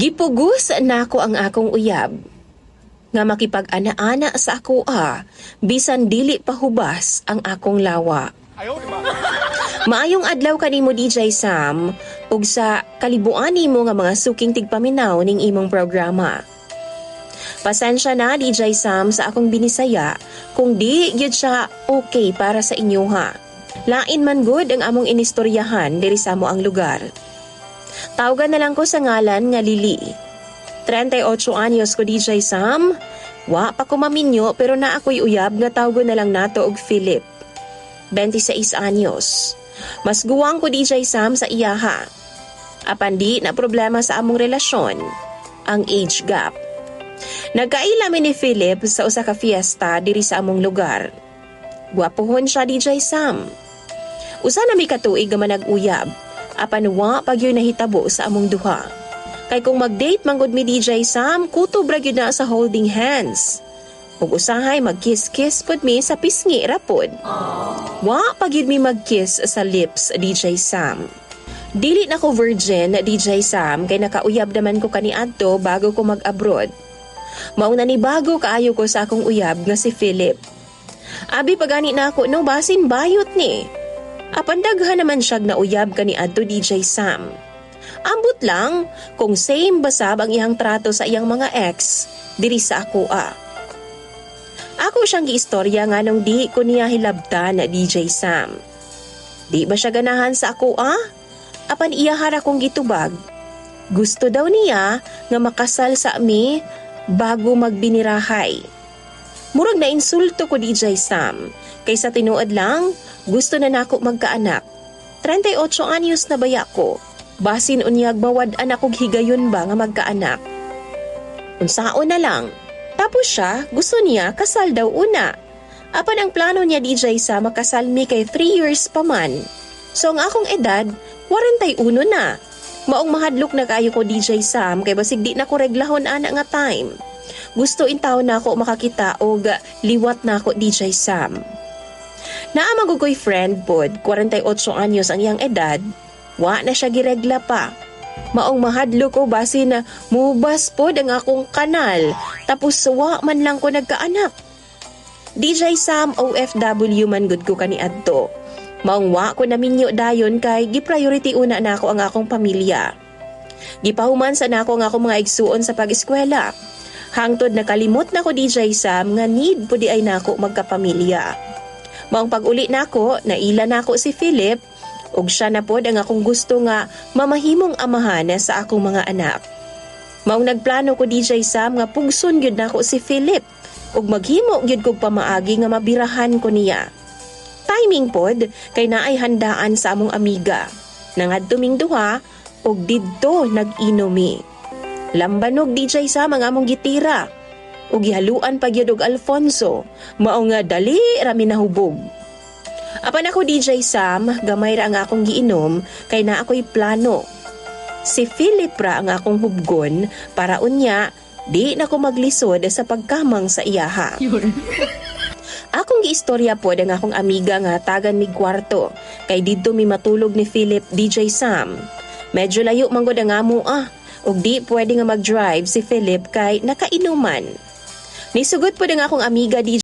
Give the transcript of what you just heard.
Gipugos na ako ang akong uyab. Nga makipag-ana-ana sa ako ah, bisan dili pahubas ang akong lawa. Maayong adlaw kanimo DJ Sam ug sa kalibuan nimo nga mga suking tigpaminaw ning imong programa. Pasensya na DJ Sam sa akong binisaya kung di gyud siya okay para sa inyo ha. Lain man good ang among inistoryahan diri sa mo ang lugar. Tawagan na lang ko sa ngalan nga Lili. 38 anyos ko DJ Sam. Wa pa ko maminyo pero na ako'y uyab nga tawgon na lang nato og Philip. 26 anyos. Mas guwang ko DJ Sam sa iyaha. Apan di na problema sa among relasyon, ang age gap. Nagkailami ni Philip sa usa ka fiesta diri sa among lugar. Gwapohon siya DJ Sam. Usa na mi katuig nga manag-uyab apan wa pag yun nahitabo sa among duha. Kay kung mag-date manggod mi DJ Sam, kutob ra na sa holding hands. Ug usahay mag-kiss-kiss pud mi sa pisngi ra pod. Wa pag yun mi mag-kiss sa lips DJ Sam. Dili na ko virgin DJ Sam kay nakauyab naman ko kani adto bago ko mag-abroad. Maong na ni bago kaayo ko sa akong uyab nga si Philip. Abi pagani na ako no basin bayot ni. Apan daghan naman siyag na uyab kani adto DJ Sam. Ambot lang kung same basab ang iyang trato sa iyang mga ex diri sa ako a. Ako siyang giistorya nga nung di ko niya hilabtan na DJ Sam. Di ba siya ganahan sa ako a? Apan iya hara kong gitubag. Gusto daw niya nga makasal sa ami bago magbinirahay. Murag na insulto ko DJ Sam. Kaysa tinuod lang, gusto na nako magkaanak. 38 anyos na baya ko. Basin unyag mawad anak kog higayon ba nga magkaanak. Unsaon na lang. Tapos siya, gusto niya kasal daw una. Apan ang plano niya DJ sa makasal mi kay 3 years pa man. So ang akong edad, 41 na. Maong mahadlok na kayo ko DJ Sam kay basig di na ko reglahon ana nga time. Gusto intaw na ako makakita og liwat na ako DJ Sam. Naa magugoy friend pod, 48 anyos ang iyang edad, wa na siya giregla pa. Maong mahadlo ko basi na mubas pod ang akong kanal, tapos wa man lang ko nagkaanak. DJ Sam OFW man gud ko kani adto. Maong wa ko naminyo dayon kay gi-priority una na ako ang akong pamilya. Gipahuman sa nako ang akong mga igsuon sa pag-eskwela. Hangtod nakalimot na ko DJ Sam nga need po di ay nako magkapamilya. Maong pag-uli nako, naila nako si Philip ug siya na pod ang akong gusto nga mamahimong amahan sa akong mga anak. Maong nagplano ko DJ Sam nga pugson gyud nako si Philip ug maghimo gyud kog pamaagi nga mabirahan ko niya. Timing pod kay naay handaan sa among amiga. Nangad tuming duha ug didto nag-inomi. Lambanog DJ Sam ang among gitira. Ug gihaluan pa gyud og Alfonso. Mao nga dali ra mi nahubog Apan ako DJ Sam? Gamay ra ang akong giinom kay na ako'y plano. Si Philip ra ang akong hubgon para unya di na ko maglisod sa pagkamang sa iyaha. Akong giistorya po ang akong amiga nga tagan mi kwarto kay didto mi matulog ni Philip DJ Sam. Medyo layo manggod ang amo ah ug di pwede nga mag-drive si Philip kay nakainuman. Nisugot po ang akong amiga DJ